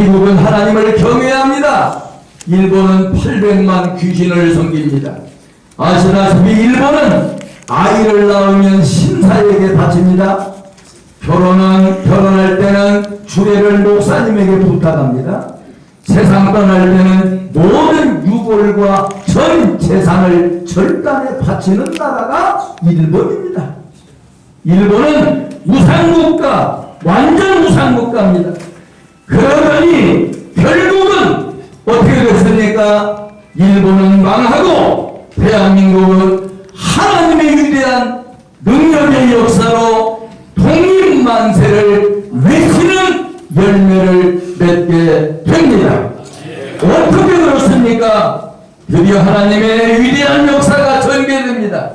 미국은 하나님을 경외해야 합니다. 일본은 800만 귀신을 섬깁니다. 아시다시피 일본은 아이를 낳으면 신사에게 바칩니다. 결혼은 결혼할 때는 주례를 목사님에게 부탁합니다. 세상 떠날 때는 모든 유골과 전 재산을 절단에 바치는 나라가 일본입니다. 일본은 우상국가, 완전 우상국가입니다. 그러더니 결국은 어떻게 됐습니까? 일본은 망하고 대한민국은 하나님의 위대한 능력의 역사로 독립만세를 외치는 열매를 맺게 됩니다. 어떻게 그렇습니까? 드디어 하나님의 위대한 역사가 전개됩니다.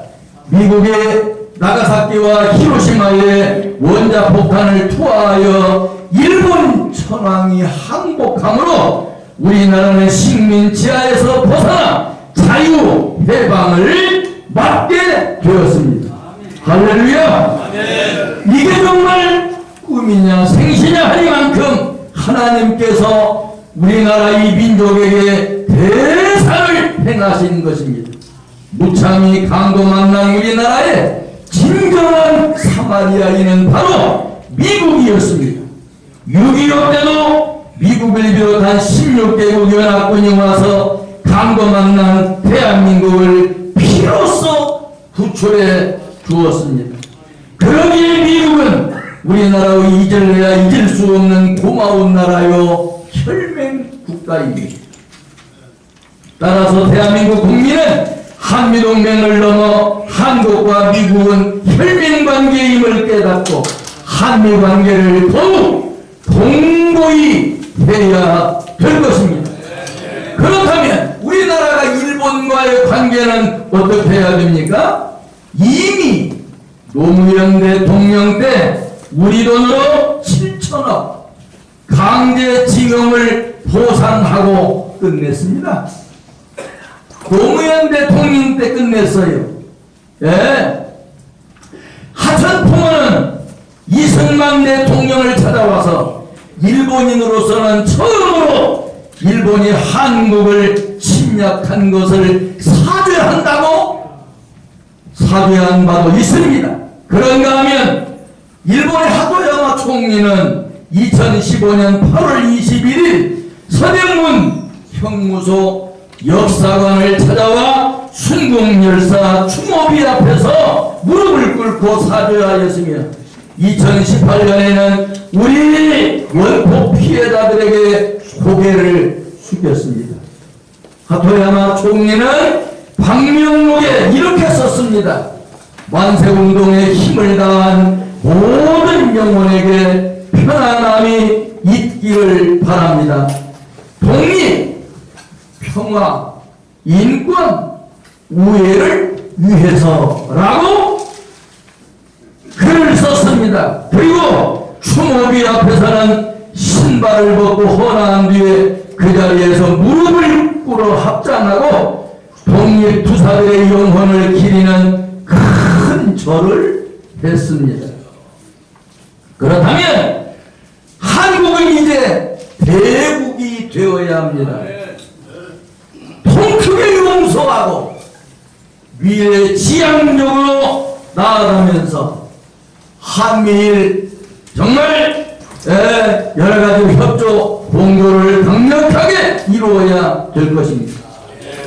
미국의 나가사키와 히로시마의 원자 폭탄을 투하하여 일본 천황이 항복함으로 우리나라는 식민 지하에서 벗어나 자유 해방을 맞게 되었습니다. 할렐루야! 이게 정말 꿈이냐 생시냐 하니만큼 하나님께서 우리나라 이 민족에게 대상을 행하신 것입니다. 무참히 강도 만난 우리나라의 진정한 사마리아인은 바로 미국이었습니다. 6.25 때도 미국을 비롯한 16개국 연합군이 와서 강도 만난 대한민국을 피로써 구출해 주었습니다. 그러기에 미국은 우리나라의 잊을래야 잊을 수 없는 고마운 나라요 혈맹 국가입니다. 따라서 대한민국 국민은 한미동맹을 넘어 한국과 미국은 혈맹관계임을 깨닫고 한미관계를 더욱 공고히 해야 될 것입니다. 그렇다면 우리나라가 일본과의 관계는 어떻게 해야 됩니까? 이미 노무현 대통령 때 우리 돈으로 7천억 강제징용을 보상하고 끝냈습니다. 노무현 대통령 때 끝냈어요. 예. 하천풍어는 이승만 대통령을 찾아와서 일본인으로서는 처음으로 일본이 한국을 침략한 것을 사죄한다고 사죄한 바도 있습니다. 그런가 하면 일본의 하도야마 총리는 2015년 8월 21일 서대문 형무소 역사관을 찾아와 순국열사 추모비 앞에서 무릎을 꿇고 사죄하였으며 2018년에는 우리 원포 피해자들에게 고개를 숙였습니다. 하토야마 총리는 방명록에 이렇게 썼습니다. 만세운동에 힘을 다한 모든 영혼에게 편안함이 있기를 바랍니다. 평화, 인권, 우애를 위해서라고 글을 썼습니다. 그리고 추모비 앞에서는 신발을 벗고 헌화한 뒤에 그 자리에서 무릎을 꿇어 합장하고 독립투사들의 영혼을 기리는 큰 절을 했습니다. 그렇다면 한국은 이제 대국이 되어야 합니다. 통크게 용서하고 미래 지향적으로 나아가면서 한미일 정말 에, 여러 가지 협조 공조를 강력하게 이루어야 될 것입니다.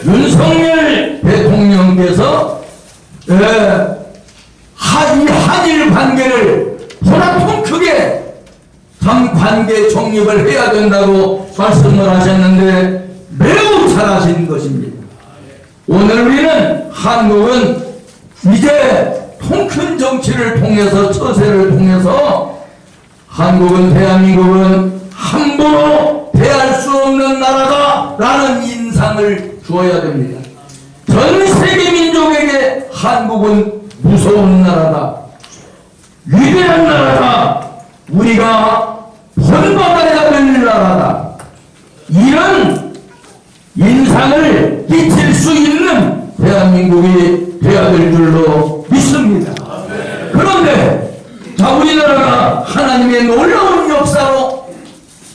윤석열 대통령께서 에, 한, 이 한일 관계를 보다 통크게 전 관계 정립을 해야 된다고 말씀을 하셨는데 잘하신 것입니다. 오늘 우리는 한국은 이제 통큰 정치를 통해서 처세를 통해서 한국은 대한민국은 함부로 대할 수 없는 나라다라는 인상을 주어야 됩니다. 전 세계 민족에게 한국은 무서운 나라다. 위대한 나라다. 우리가 본받아야 될 나라다. 이런 인상을 끼칠 수 있는 대한민국이 되어야 될 줄로 믿습니다. 그런데 자 우리나라가 하나님의 놀라운 역사로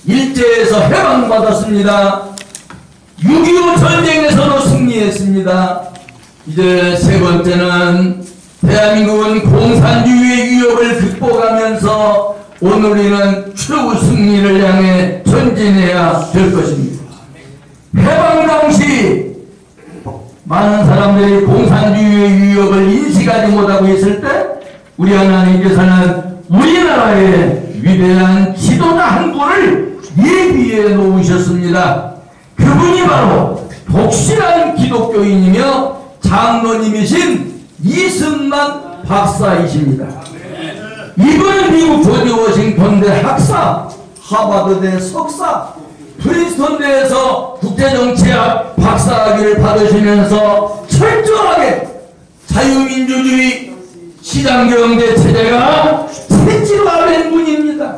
일 일제에서 해방받았습니다. 6.25 전쟁에서도 승리했습니다. 이제 세 번째는 대한민국은 공산주의의 위협을 극복하면서 오늘 우리는 최후 승리를 향해 전진해야 될 것입니다. 해방 많은 사람들이 공산주의의 위협을 인식하지 못하고 있을 때 우리 하나님께서는 우리나라의 위대한 지도자 한 분을 예비해 놓으셨습니다. 그분이 바로 독실한 기독교인이며 장로님이신 이승만 박사이십니다. 이분은 미국 조지 워싱턴대 학사, 하버드대 석사, 프린스턴 대에서 국제정치학 박사학위를 받으시면서 철저하게 자유민주주의 시장경제 체제가 체질화된 분입니다.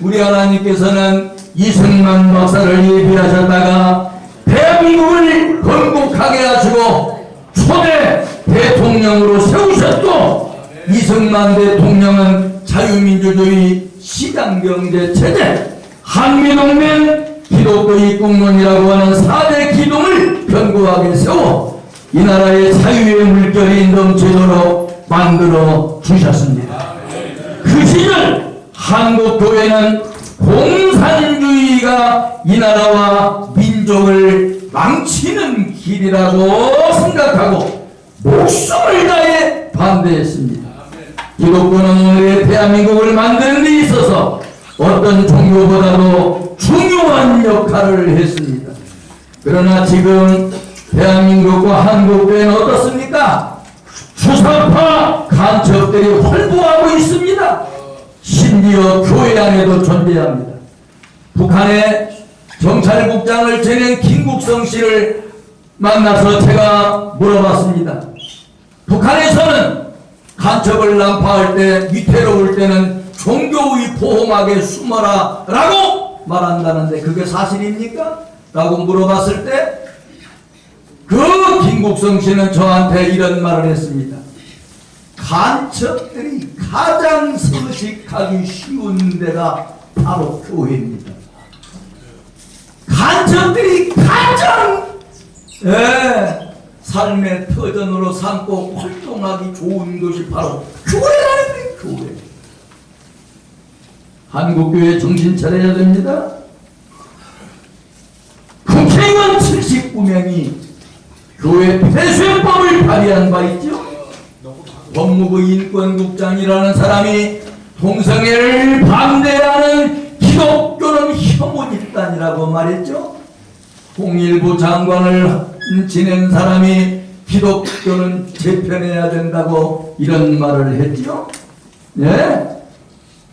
우리 하나님께서는 이승만 박사를 예비하셨다가 대한민국을 건국하게 하시고 초대 대통령으로 세우셨고 이승만 대통령은 자유민주주의 시장경제 체제 한미동맹 기독교의 국론이라고 하는 4대 기둥을 견고하게 세워 이 나라의 자유의 물결이 넘치도록 만들어 주셨습니다. 그 시절 한국 교회는 공산주의가 이 나라와 민족을 망치는 길이라고 생각하고 목숨을 다해 반대했습니다. 기독교는 오늘의 대한민국을 만드는 데 있어서 어떤 종교보다도 중요한 역할을 했습니다. 그러나 지금 대한민국과 한국교회는 어떻습니까? 주사파 간첩들이 활보하고 있습니다. 심지어 교회 안에도 존재합니다. 북한의 정찰국장을 지낸 김국성 씨를 만나서 제가 물어봤습니다. 북한에서는 간첩을 난파할 때 위태로울 때는 종교의 보호막에 숨어라 라고 말한다는데 그게 사실입니까? 라고 물어봤을 때 그 김국성 씨는 저한테 이런 말을 했습니다. 간첩들이 가장 서식하기 쉬운 데가 바로 교회입니다. 간첩들이 가장 예, 삶의 터전으로 삼고 활동하기 좋은 것이 바로 교회라는 교회. 한국교회 정신 차려야 됩니다. 국회의원 79명이 교회 폐쇄법을 발의한 바 있죠. 법무부 인권국장이라는 사람이 동성애를 반대하는 기독교는 혐오 집단이라고 말했죠. 통일부 장관을 지낸 사람이 기독교는 재편해야 된다고 이런 말을 했죠. 예?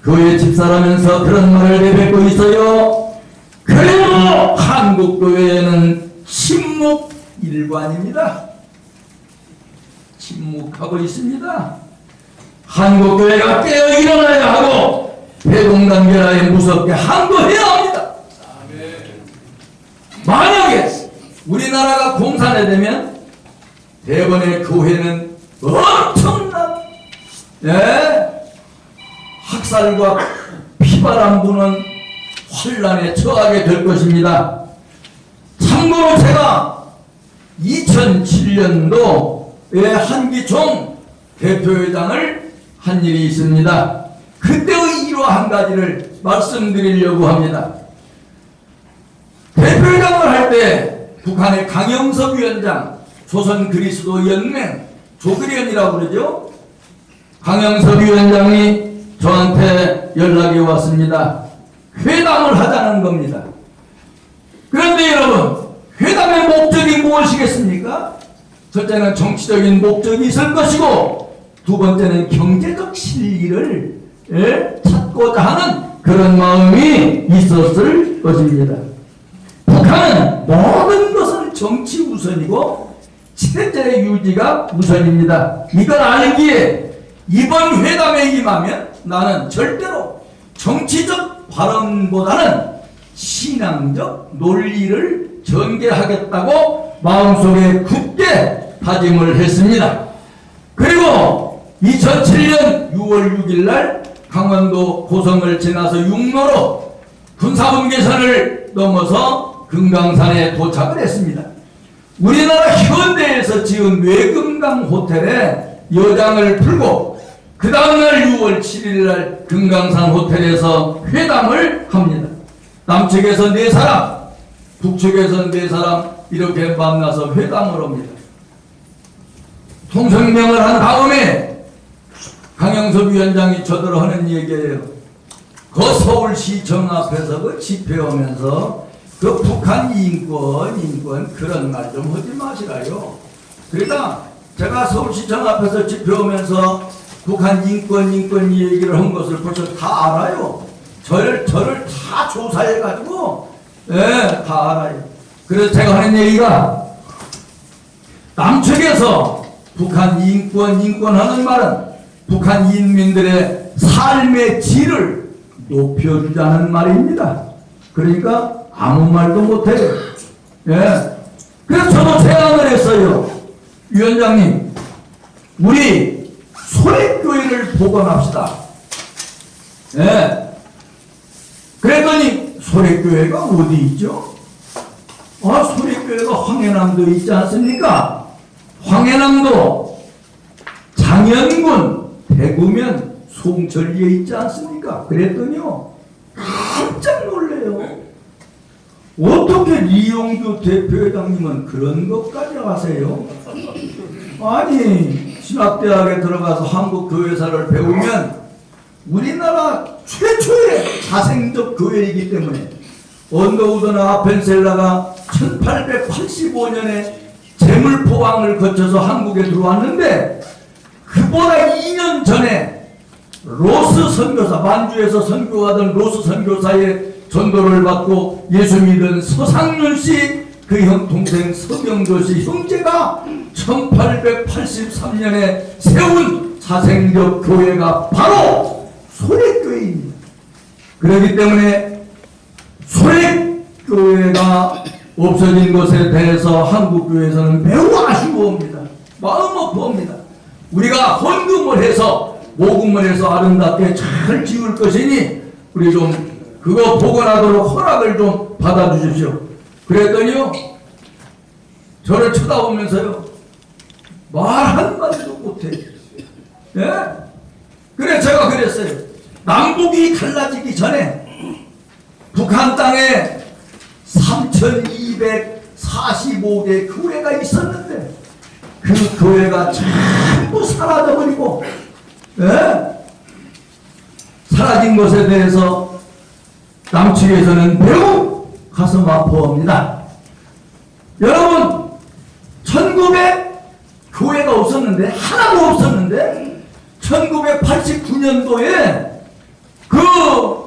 교회 집사라면서 그런 말을 내뱉고 있어요. 그래도 한국 교회에는 침묵 일관입니다. 침묵하고 있습니다. 한국 교회가 깨어 일어나야 하고 대동단계라에 무섭게 항거해야 합니다. 만약에 우리나라가 공산화되면 대번에 교회는 엄청난 예? 학살과 피바람 부는 환란에 처하게 될 것입니다. 참고로 제가 2007년도에 한기총 대표회장을 한 일이 있습니다. 그때의 일화 한 가지를 말씀드리려고 합니다. 대표회장을 할 때 북한의 강영석 위원장, 조선 그리스도 연맹, 조그리언이라고 그러죠? 강영석 위원장이 저한테 연락이 왔습니다. 회담을 하자는 겁니다. 그런데 여러분, 회담의 목적이 무엇이겠습니까? 첫째는 정치적인 목적이 있을 것이고, 두 번째는 경제적 실리를 예, 찾고자 하는 그런 마음이 있었을 것입니다. 북한은 모든 것은 정치 우선이고 체제 유지가 우선입니다. 이걸 알기에 이번 회담에 임하면 나는 절대로 정치적 발언보다는 신앙적 논리를 전개하겠다고 마음속에 굳게 다짐을 했습니다. 그리고 2007년 6월 6일 날 강원도 고성을 지나서 육로로 군사분계선을 넘어서 금강산에 도착을 했습니다. 우리나라 현대에서 지은 외금강 호텔에 여장을 풀고 그 다음날 6월 7일날 금강산 호텔에서 회담을 합니다. 남측에서 네 사람, 북측에서 네 사람 이렇게 만나서 회담을 합니다. 통성명을 한 다음에 강영섭 위원장이 저더러 하는 얘기예요. 그 서울시청 앞에서 그 집회하면서 그 북한 인권, 인권 그런 말 좀 하지 마시라요. 그러니까 제가 서울시청 앞에서 집회하면서 북한 인권, 인권 이 얘기를 한 것을 벌써 다 알아요. 저를, 저를 다 조사해 가지고, 예, 다 알아요. 그래서 제가 하는 얘기가 남측에서 북한 인권, 인권 하는 말은 북한 인민들의 삶의 질을 높여주자는 말입니다. 그러니까 아무 말도 못해요. 예. 그래서 저도 제안을 했어요. 위원장님, 우리 소래교회를 복원합시다. 예. 그랬더니 소래교회가 어디 있죠? 아, 소래교회가 황해남도 있지 않습니까? 황해남도 장현군 대구면 송철리에 있지 않습니까? 그랬더니요 깜짝 놀래요. 어떻게 이용규 대표회장님은 그런 것까지 아세요? 아니 신학대학에 들어가서 한국 교회사를 배우면 우리나라 최초의 자생적 교회이기 때문에 언더우드나 아펜셀라가 1885년에 재물 포항을 거쳐서 한국에 들어왔는데 그보다 2년 전에 로스 선교사 만주에서 선교하던 로스 선교사의 전도를 받고 예수 믿은 서상윤 씨, 그 형 동생 서경조 씨 형제가 1883년에 세운 사생적 교회가 바로 소래교회입니다. 그렇기 때문에 소래교회가 없어진 것에 대해서 한국교회에서는 매우 아쉬워합니다. 마음 아파합니다. 우리가 헌금을 해서 모금을 해서 아름답게 잘 지을 것이니 우리 좀 그거 복원하도록 허락을 좀 받아주십시오. 그랬더니요 저를 쳐다보면서요 말 한마디도 못해. 예? 그래 제가 그랬어요. 남북이 갈라지기 전에 북한 땅에 3,245개 교회가 있었는데 그 교회가 전부 사라져버리고 예? 사라진 것에 대해서 남측에서는 매우 가슴 아파합니다. 여러분 1900 교회가 없었는데 하나도 없었는데 1989년도에 그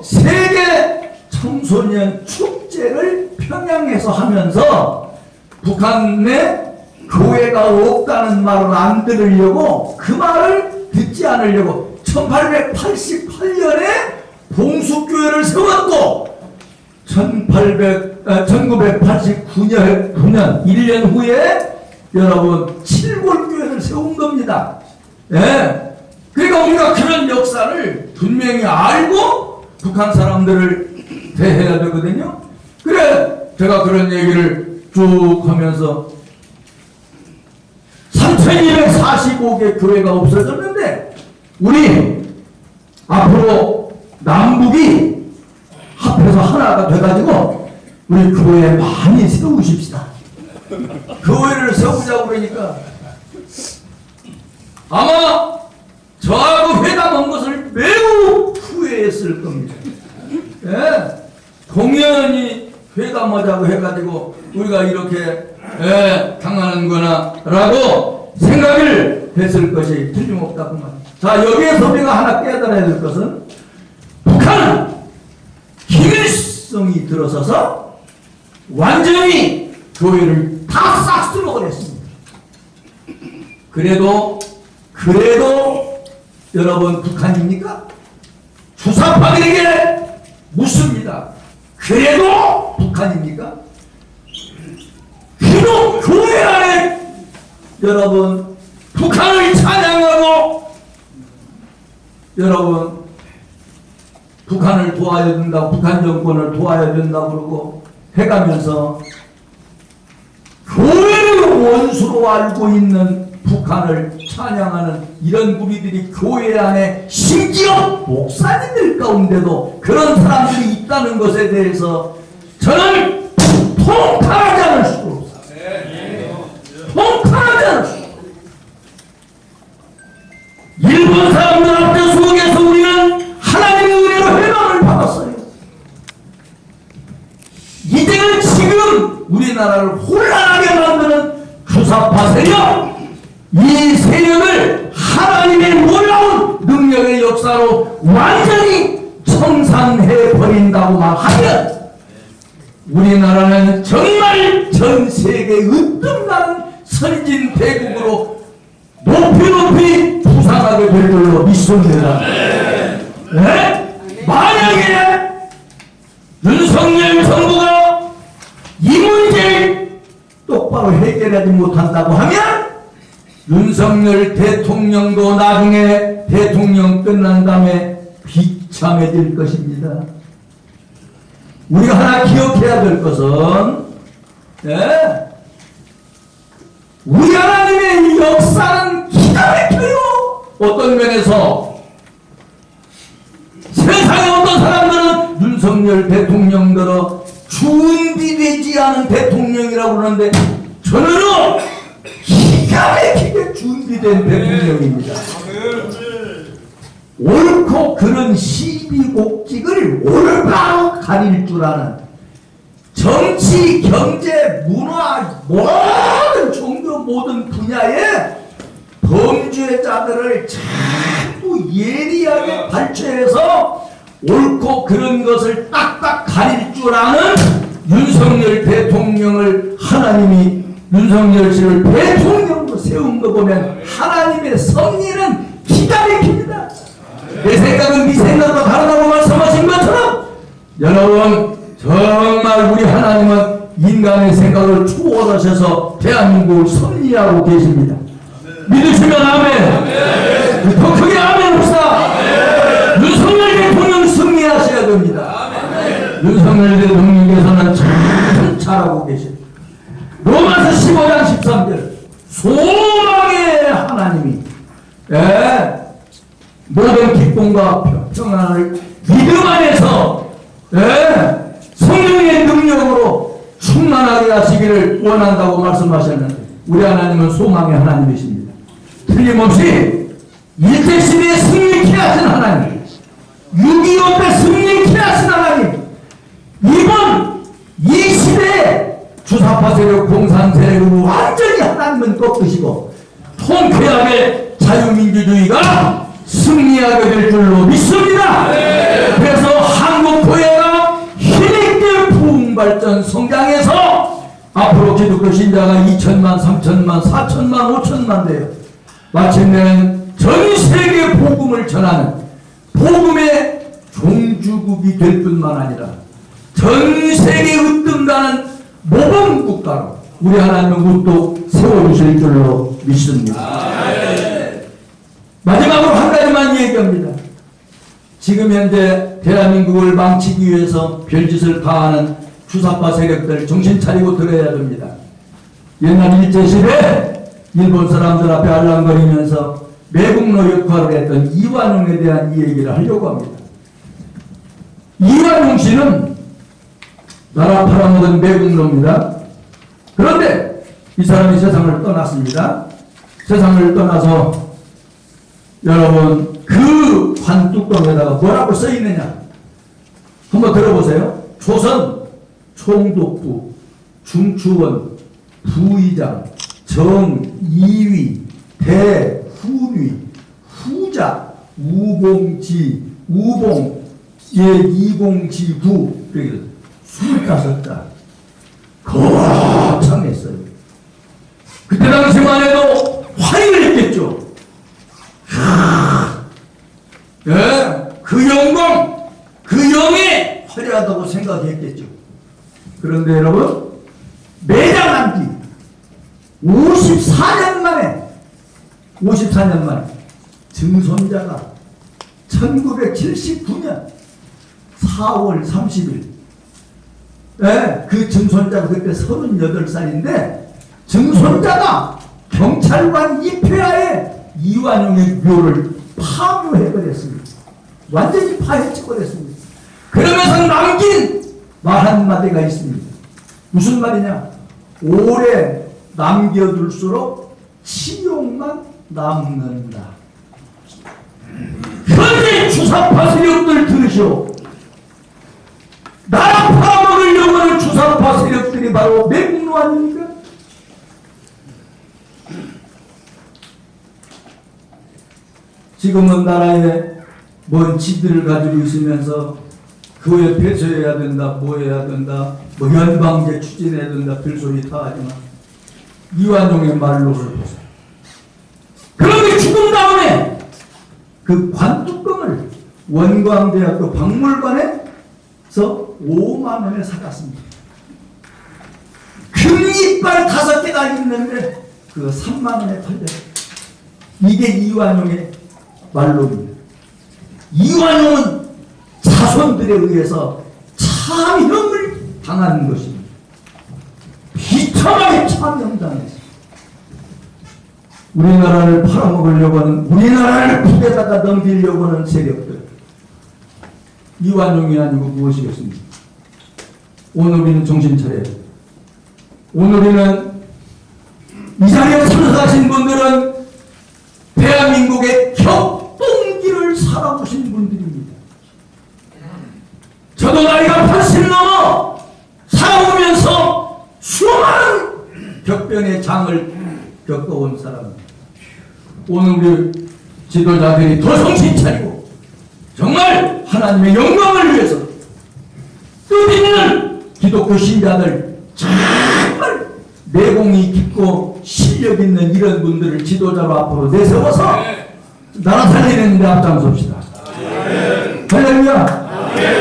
세계 청소년 축제를 평양에서 하면서 북한에 교회가 없다는 말을 안 들으려고 그 말을 듣지 않으려고 1888년에 봉수교회를 세웠고 1800, 아, 1989년 9년 1년 후에 여러분 칠골교회를 세운 겁니다. 예. 그러니까 우리가 그런 역사를 분명히 알고 북한 사람들을 대해야 되거든요. 그래 제가 그런 얘기를 쭉 하면서 3,245개 교회가 없어졌는데 우리 앞으로 남북이 합해서 하나가 돼가지고 우리 교회 많이 세우십시다. 교회를 세우자고 그러니까 아마 저하고 회담한 것을 매우 후회했을 겁니다. 예, 공연히 회담하자고 해가지고 우리가 이렇게 예, 당하는구나라고 생각을 했을 것이 틀림없다구만. 자 여기에서 우리가 하나 깨달아야 될 것은 북한은 김일성이 들어서서 완전히 교회를 다 싹 쓸어 버렸습니다. 그래도 그래도 여러분 북한입니까? 주사파들에게 묻습니다. 그래도 북한입니까? 그도 교회 안에 여러분 북한을 찬양하고 여러분 북한을 도와야 된다, 북한 정권을 도와야 된다 그러고 해가면서 교회를 원수로 알고 있는 북한을 찬양하는 이런 무리들이 교회 안에 심지어 목사님들 가운데도 그런 사람들이 있다는 것에 대해서 저는 통탄하지 않을 수 없어요. 통탄하지 않을 수 없어요. 일본 사람들 앞에 속에서 우리는 하나님의 은혜로 해방을 받았어요. 이제는 우리나라를 혼란하게 만드는 주사파 세력, 이 세력을 하나님의 놀라운 능력의 역사로 완전히 청산해 버린다고만 하면 우리나라는 정말 전 세계 으뜸 나는 선진 대국으로 높이 높이 부상하게 될 걸로 믿습니다. 네? 만약에 윤석열 정부가 똑바로 해결하지 못한다고 하면 윤석열 대통령도 나중에 대통령 끝난 다음에 비참해질 것입니다. 우리가 하나 기억해야 될 것은 예, 우리 하나님의 역사는 기가 막혀요. 어떤 면에서 세상에 어떤 사람들은 윤석열 대통령들은 준비되지 않은 대통령이라고 그러는데 저는요 기가 막히게 준비된 대통령입니다. 옳고 그런 시비곡직을 올바로 가릴 줄 아는 정치, 경제, 문화 모든 종교 모든 분야에 범죄자들을 자꾸 예리하게 발췌해서 옳고 그런 것을 딱딱 가릴 줄 아는 윤석열 대통령을 하나님이 윤석열 씨를 대통령으로 세운 거 보면 하나님의 섭리는 기가 막힙니다. 내 생각은 네 생각과 다르다고 말씀하신 것처럼 여러분 정말 우리 하나님은 인간의 생각을 초월하셔서 대한민국을 섭리하고 계십니다. 믿으시면 아멘. 더 크게 아멘 합시다. 윤석열 대통령 승리하셔야 됩니다. 윤석열 대통령께서는 참 잘하고 계십니다. 로마서 15장 13절 소망의 하나님이 예, 모든 기쁨과 평- 평안을 믿음 안에서 예, 성령의 능력으로 충만하게 하시기를 원한다고 말씀하셨는데 우리 하나님은 소망의 하나님이십니다. 틀림없이 일대시대에 승리케 하신 하나님 6.25때 승리케 하신 하나님 이번 주사파 세력 공산 세력으로 완전히 하나님은 꺾으시고 통쾌하게 자유민주주의가 승리하게 될 줄로 믿습니다. 그래서 한국 교회가 힘있게 부흥발전 성장해서 앞으로 기독교 신자가 2천만, 3천만, 4천만, 5천만 돼요. 마침내는 전 세계 복음을 전하는 복음의 종주국이 될 뿐만 아니라 전 세계 으뜸나는 모범 국가로 우리 하나님은 우뚝 세워주실 줄로 믿습니다. 마지막으로 한 가지만 얘기합니다. 지금 현재 대한민국을 망치기 위해서 별짓을 가하는 주사파 세력들 정신 차리고 들어야 됩니다. 옛날 일제시대 일본 사람들 앞에 알랑거리면서 매국노 역할을 했던 이완용에 대한 이 얘기를 하려고 합니다. 이완용 씨는 나라 팔아먹은 매국노입니다. 그런데 이 사람이 세상을 떠났습니다. 세상을 떠나서 여러분 그 관뚜껑에다가 뭐라고 써 있느냐? 한번 들어보세요. 조선 총독부 중추원 부의장 정이위 대후위 후자 우봉지 우봉 예 이공지구 이렇게 자 거창했어요. 그때 당시만 해도 화를 했겠죠. 예, 그 영광, 그 영예 화려하다고 생각했겠죠. 그런데 여러분, 매장한 지 54년 만에, 54년 만에 증손자가 1979년 4월 30일. 예, 그 증손자가 그때 38살인데 증손자가 경찰관 입회하에 이완용의 묘를 파묘해버렸습니다. 완전히 파헤쳐버렸습니다. 그러면서 남긴 말 한마디가 있습니다. 무슨 말이냐? 오래 남겨둘수록 치욕만 남는다. 현재 주사파 세력들 들으시오. 나라 팔아먹으려고 하는 주사파 세력들이 바로 매국노 아닙니까? 지금은 나라에 뭔 지들을 가지고 있으면서 그에 폐쇄해야 된다, 뭐 해야 된다, 뭐 연방제 추진해야 된다, 별소리 다 하지만 이완용의 말로를 보세요. 그런데 죽은 다음에 그 관뚜껑을 원광대학교 박물관에 서 5만 원에 사갔습니다. 금 이빨 다섯 개가 있는데 그 3만 원에 팔렸어요. 이게 이완용의 말로입니다. 이완용은 자손들에 의해서 참형을 당한 것입니다. 비참하게 참형당했습니다. 우리나라를 팔아먹으려고 하는 우리나라를 북에다가 넘기려고 하는 세력들 이완용이 아니고 무엇이겠습니까? 오늘 우리는 정신 차려야 돼요. 오늘 우리는 이 자리에 참석하신 분들은 대한민국의 격동기를 살아보신 분들입니다. 저도 나이가 80 넘어 살아오면서 수많은 격변의 장을 겪어온 사람입니다. 오늘 우리 지도자들이 더 정신 차리고 정말 하나님의 영광을 위해서 뜻있는 기독교 신자들 정말 내공이 깊고 실력 있는 이런 분들을 지도자로 앞으로 내세워서 나라 살리는 데 앞장섭시다. 할렐루야!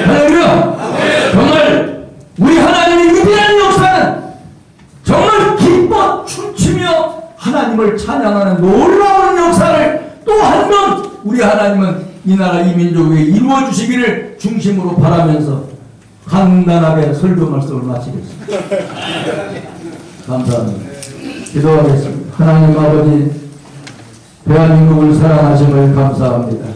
할렐루야! 정말 우리 하나님의 위대한 역사는 정말 기뻐 춤추며 하나님을 찬양하는 놀라운 역사를 또 한 번 우리 하나님은 이 나라 이 민족 위에 이루어 주시기를 중심으로 바라면서 간단하게 설교 말씀을 마치겠습니다. 감사합니다. 기도하겠습니다. 하나님 아버지 대한민국을 사랑하심을 감사합니다.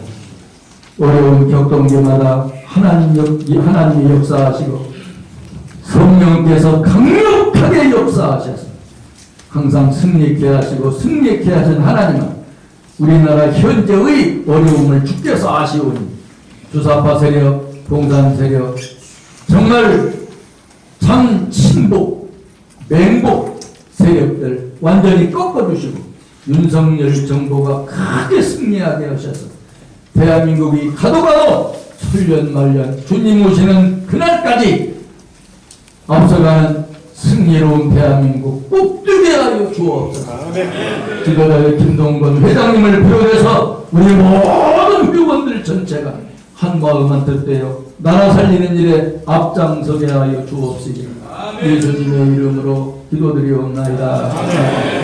어려운 격동기마다 하나님 역, 하나님이 역사하시고 성령께서 강력하게 역사하셔서 항상 승리케 하시고 승리케 하신 하나님은 우리나라 현재의 어려움을 주께서 아시오니 주사파 세력, 공산 세력 정말 참 친복, 맹복 세력들 완전히 꺾어주시고 윤석열 정부가 크게 승리하게 하셔서 대한민국이 가도 가도 천년 말년 주님 오시는 그날까지 앞서가는 승리로운 대한민국 꼭 되게 하여 주옵소서. 지도자의 김동건 회장님을 비롯해서 우리 모든 회원들 전체가 한 마음만 뜻대요 나라 살리는 일에 앞장서게 하여 주옵시기 예수님의 이름으로 기도드리옵나이다.